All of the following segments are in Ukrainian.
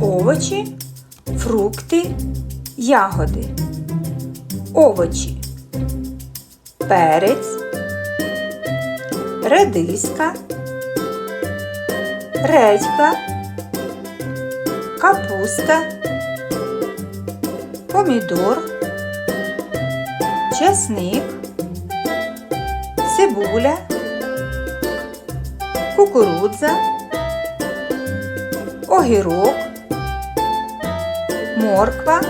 Овочі, фрукти, ягоди. Овочі. Перець, редиска, редька, капуста, помідор, чесник, цибуля, кукурудза, огірок, морква,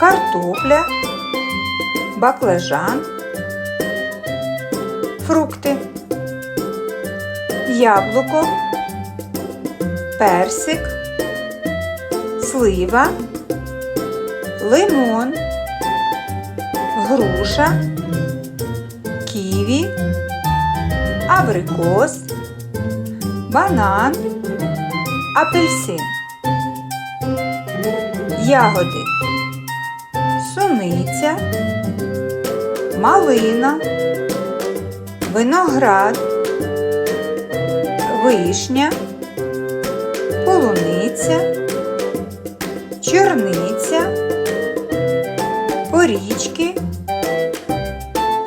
картопля, баклажан, фрукти, яблуко, персик, слива, лимон, груша, ківі, абрикос, банан, апельсин. Ягоди суниця, малина, виноград, вишня, полуниця, чорниця, порічки,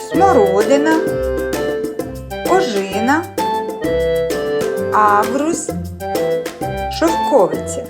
смородина, ожина, агрус, шовковиця.